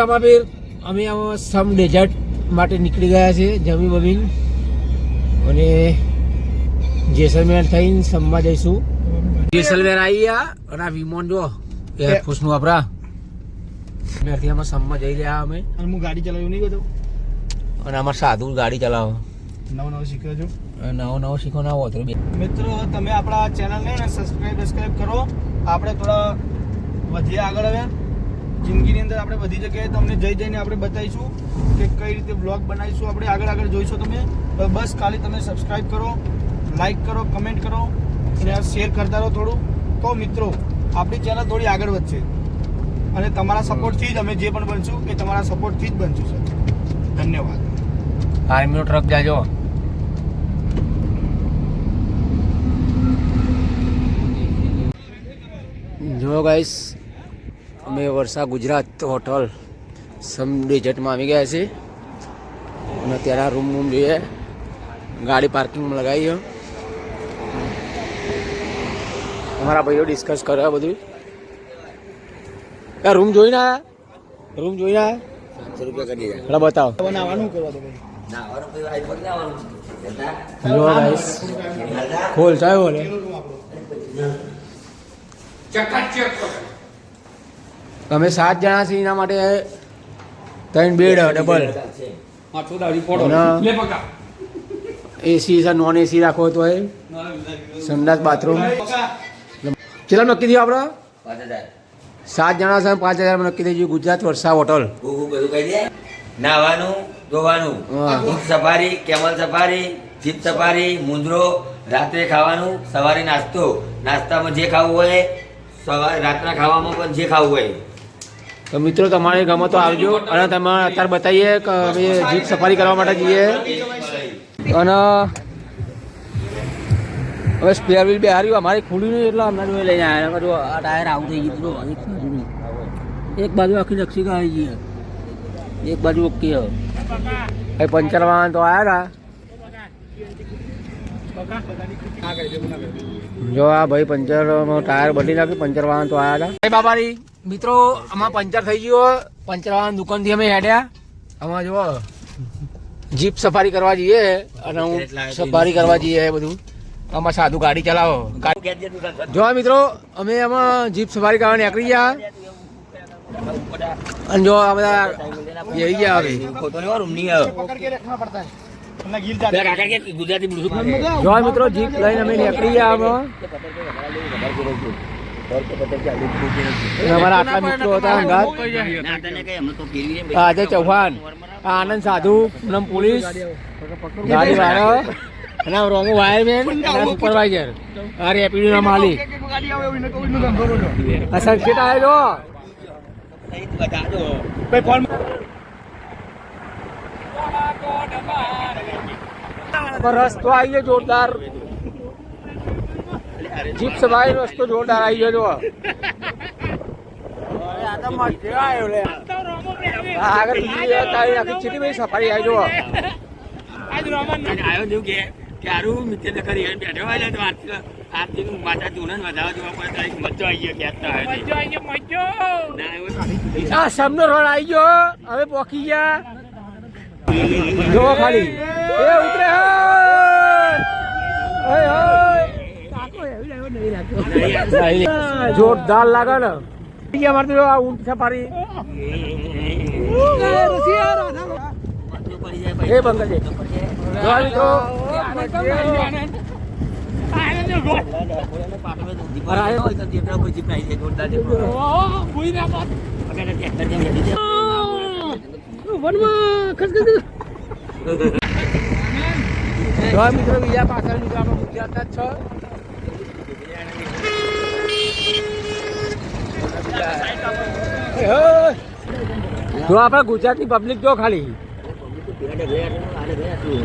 રામાબીર અમે આમાં સમ ડેઝર્ટ માટે નીકળી ગયા છે જમી બમીન. અને જેસલમેર થઈને સમમાં જઈશું. જેસલમેર આવી ગયા અને આ વિમાન જો એરફોર્સનું આપણા. ત્યાંથી અમે સમમાં જઈ રહ્યા અમે. અને હું ગાડી ચલાવ્યું નહીં બધું? અને અમારે સાધુ ગાડી ચલાવો. નવો નવો શીખ્યો છું. નવો નવો શીખો ના હોતો બે. મિત્રો તમે આપણા ચેનલને સબસ્ક્રાઇબ સબસ્ક્રાઇબ કરો. આપણે થોડા વધીએ આગળ હવે. જિંદગીની અંદર આપણે બધી જગ્યાએ તમને જઈ જઈને આપણે બતાવીશું કે કઈ રીતે બ્લોગ બનાવીશું. આપણે આગળ આગળ જોઈશું તમે. બસ ખાલી તમે સબસ્ક્રાઇબ કરો લાઈક કરો કમેન્ટ કરો અને શેર કરતા રહો થોડું. તો મિત્રો, આપણી ચેનલ થોડી આગળ વધશે. અને તમારા સપોર્ટથી જ અમે જે પણ બનશું એ તમારા સપોર્ટથી જ બનશું સર ધન્યવાદ. આર્મીનો ટ્રક જાજો જો. ગાઈસ અમે વર્ષા ગુજરાત હોટલ સમ ડેઝર્ટમાં આવી ગયા છીએ. અને ત્યાંના રૂમ રૂમ જોઈએ. ગાડી પાર્કિંગમાં લગાવી અમારા ભાઈઓ ડિસ્કસ કરે આ બધું. આ રૂમ જોઈને આયા? રૂમ જોઈને એટલે બતાવો. બનાવવાનું કરવા દો ભાઈ નાવાનું કોઈ આઈફોન નાવાનું જો ગાઈસ ખોલ ચાય બોલે અમે સાત જણા છીએ એના માટે ત્રણ બેડ ડબલ એસી છે. નોન એસી રાખો તો એ. સંડાસ બાથરૂમ. કેટલા નક્કી થયું આપણે? સાત જણા છે પાંચ હજાર નક્કી થઈ ગયું ગુજરાત વર્ષા હોટલ. હું બધું કહી દે. નાવાનું ધોવાનું. Safari camel safari jeep safari મુંદરો રાત્રે ખાવાનું સવારે નાસ્તો. નાસ્તામાં જે ખાવું હોય સવારે રાતના ખાવામાં પણ જે ખાવું હોય. તો મિત્રો, તમારે ગમે તો આવજો. અને તમે અત્યારે બતાવીએ કે અમે જીપ સફારી કરવા માટે જઈએ. અને હવે સ્પેર વ્હીલ બે હાર્યું અમારે ખુલ્યું નહીં, એટલે અમને જોઈ લઈને આવ્યા આ ટાયર આવું થઈ ગયું એક બાજુ આખી નકશી આવી ગઈ એક બાજુ ઓકે હવે. પંચર વાહન તો આવ્યા હતા જો આ ભાઈ પંચર ટાયર બદલી નાખ્યું. પંચર વાહન તો આવ્યા હતા બાબારી. મિત્રો આમાં પંચર થઈ ગયો પંચરવાળાની દુકાનથી અમે હેડ્યા. આમાં જો જીપ સફારી કરવા જઈએ અને હું સફારી કરવા જઈએ બધું. આમાં સાદું ગાડી ચલાવો. જો મિત્રો અમે આમાં જીપ સફારી કરવા નીકળી ગયા. અને જો આ બધા જઈ ગયા હવે. રૂમ મિત્રો જીપ લઈને અમે નીકળી ગયા આમાં. અમારા આટલા મિત્રો હતા હંગાત. આજે ચૌહાણ આનંદ સાધુ પૂનમ પોલીસ ગાડી વાળો અને રોમો વાયરમેન અને સુપરવાઇઝર આ રેપિડો ના માલિક સંકેત આવ્યો રસ્તો આવી ગયો જોરદાર. જીપ સવારી રસ્તો જોરદાર આવી ગયો આગળ બીજી આખી ચીટી સફારી આવી જો આવ્યો જેવું કે ક્યારું મિત્ર કરી બેઠો હોય તો આરતી આરતી નું માતા તું ને વધારે જોવા પડે તો મજો આવી ગયો આવે આ સમનો રોડ આવી ગયો હવે પોકી ગયા. જો ખાલી. એ ઉતરે હે! ઓય, ઓય. જોરદાર લાગે ને. ગયા મારે તો આ ઊંટ સફારી એ બંગલ. જો આ મિત્રો જો આ મિત્રો બીજા પાછળ ગુજરાતના છો. જો આપણે ગુજરાતની પબ્લિક જો ખાલી.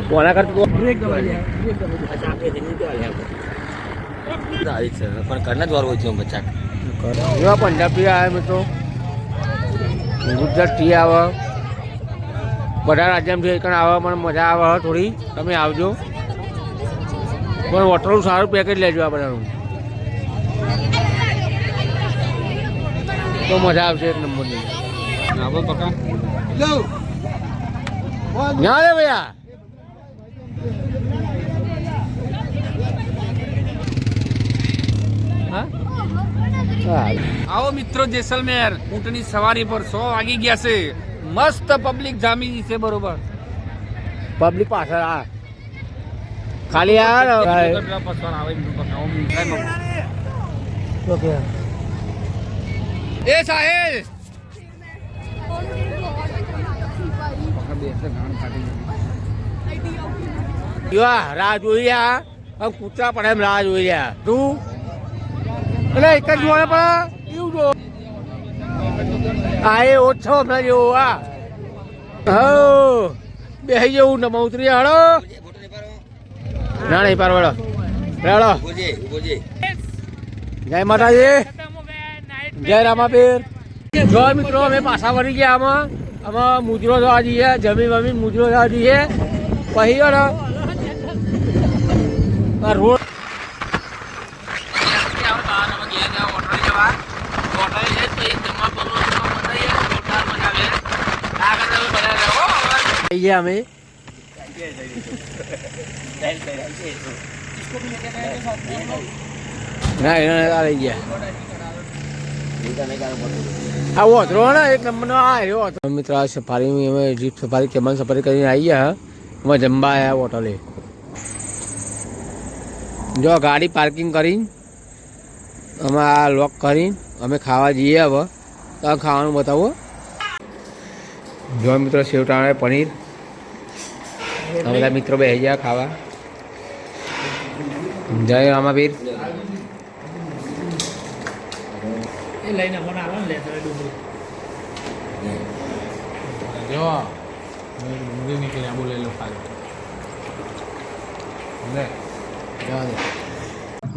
કોના કરતું બ્રેક પણ કરના દ્વાર હોય છે બચ્ચા એવા પંજાબી આવે મિત્રો ગુજરાતથી આવે. બધા રાજ્યમાંથી એકણ આવે મને મજા આવે થોડી. તમે આવજો. પણ હોટલનું સારું પેકેજ લેજો આ બધાનું. તો મજા આવશે એક નંબરની ના રે ભૈયા હા આવો મિત્રો જેસલમેર ઊંટની સવારી પર સો વાગી ગયા છે મસ્ત પબ્લિક જામી છે બરોબર પબ્લિક પાછળ આ ખાલી આ પેલા એ સાહેબ! યા રાહ જોઈ રહ્યા? આમ કૂતરા પણ એમ રાહ જોઈ રહ્યા. તું? એટલે એક જ જોડે પણ એવું જો. આ એ ઓછો હમણાં જેવો આ. હો બે જેવું ને ઉતરી હળો ના નહીં પારવાડો રેડો. જય માતાજી. જય રામાબેન જો મિત્રો, અમે પાછા વળી ગયા આમાં. આમાં મુજરો જોવા જઈએ જમી વમી મુજરો જવા જઈએ. પછી ને રોડ ગયા અમે. ના, એના આવી ગયા. આ ઓથરો ને એક નંબરનો આ રહ્યો મિત્ર, આ સફારી અમે જીપ સફારી, કેમન સફારી કરીને આવી અમે જમવા આવ્યા હોટલે. જો ગાડી પાર્કિંગ કરી, અમે આ લોક કરી, અમે ખાવા જઈએ હવે. તો ખાવાનું બતાવો. જો મિત્રો સેવટાણા પનીર. બધા મિત્રો બે ગયા ખાવા. જય રામાપીર જો ડુંગળી નીકળી આબુ લઈ લો ખાલી. લે.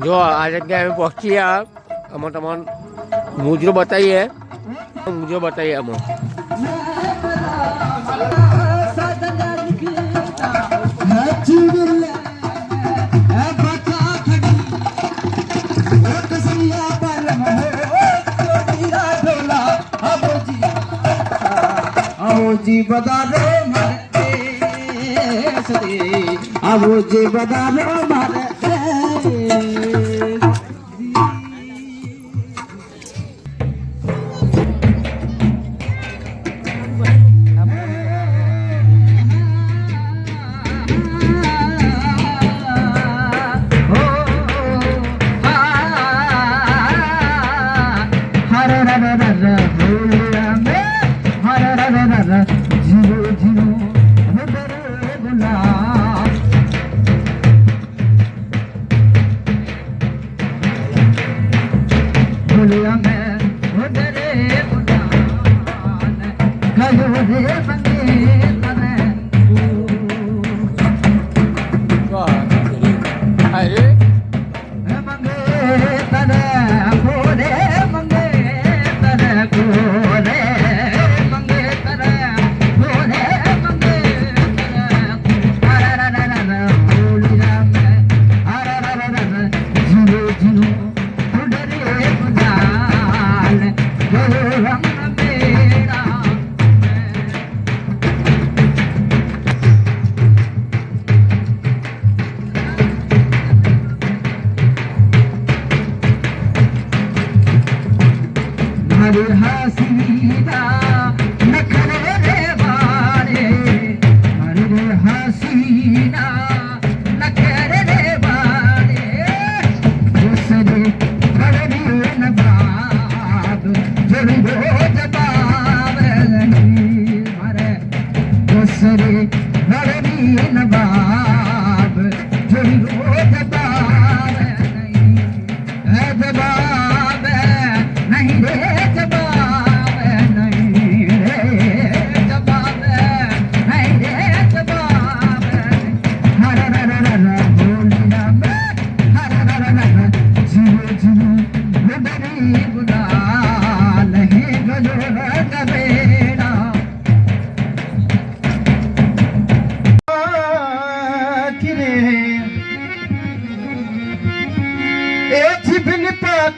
જો આ જગ્યાએ પહોંચીએ અમે તમને મુજરો બતાવીએ. મુજરો બતાવીએ અમે આવો જી બદારો ਕਲੂ ਅੰਗ ਉਧਰੇ ਬੁਧਾਨ ਕਲੂ Ida.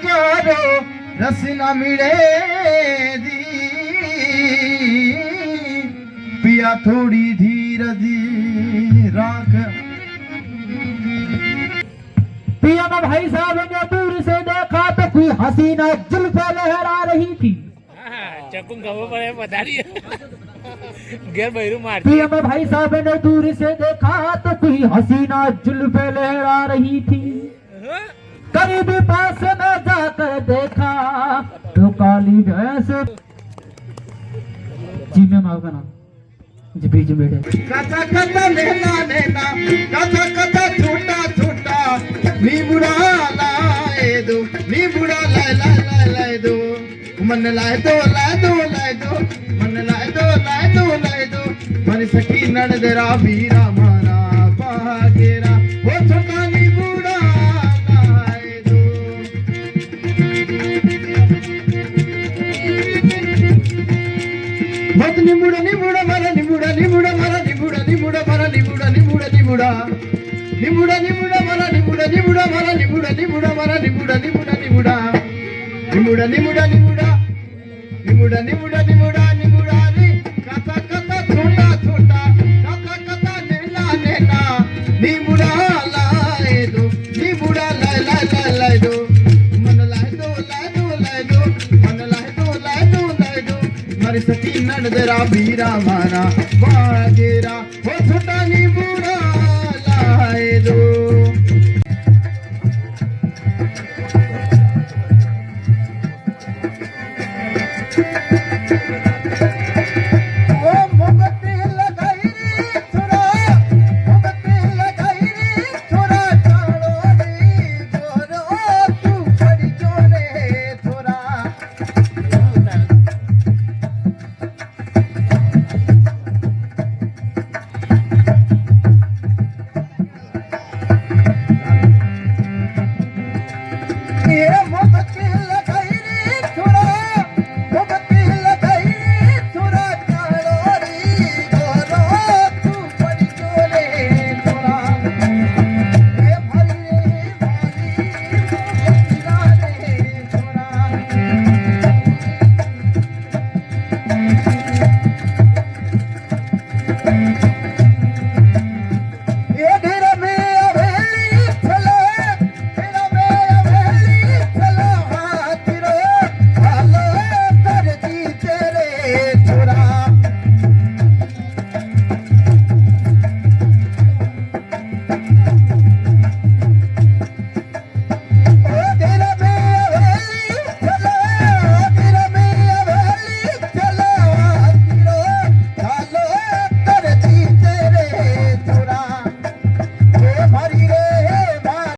કરો રસ ના મળે પિયા થોડી ધીરજી રાખ. પિયા ના ભાઈ સાહેબ ને દૂર સે દેખા તો કોઈ હસીના જુલ્ફે લહેરા રહી થી ચકું ગમો પડે પધારી ગેર બૈરું માર પિયા ના ભાઈ સાહેબ ને દૂર સે દેખા તો કોઈ હસીના જુલ્ફે લહેરા રહી થી करीब पास में जाकर देखा तो काली भैंस जी मैम आपका नाम जी बीच में बैठे कथा कथा नैना नैना कथा कथा छोटा छोटा नीबुड़ा लाए दो नीबुड़ा लाए लाए लाए लाए दो मन लाए दो लाए दो लाए दो मन लाए दो लाए दो लाए दो मन सखी नड़दरा वीरा मारा बागेरा నిముడ నిముడ మర నిముడ నిముడ మర నిముడ నిముడ మర నిముడ నిముడ నిముడ నిముడ నిముడ మర నిముడ నిముడ మర నిముడ నిముడ మర నిముడ నిముడ నిముడ నిముడ నిముడ నిముడ నిముడ నిముడ నిముడ ਹਰ ਸਕੀਨਣ ਦੇ ਰਾ ਬੀਰਾ ਮਾਨਾ ਵਾਗੇਰਾ ਹੋ ਛਟਾਨੀ ਬੁਰਾ ਲਾਏ ਦੋ।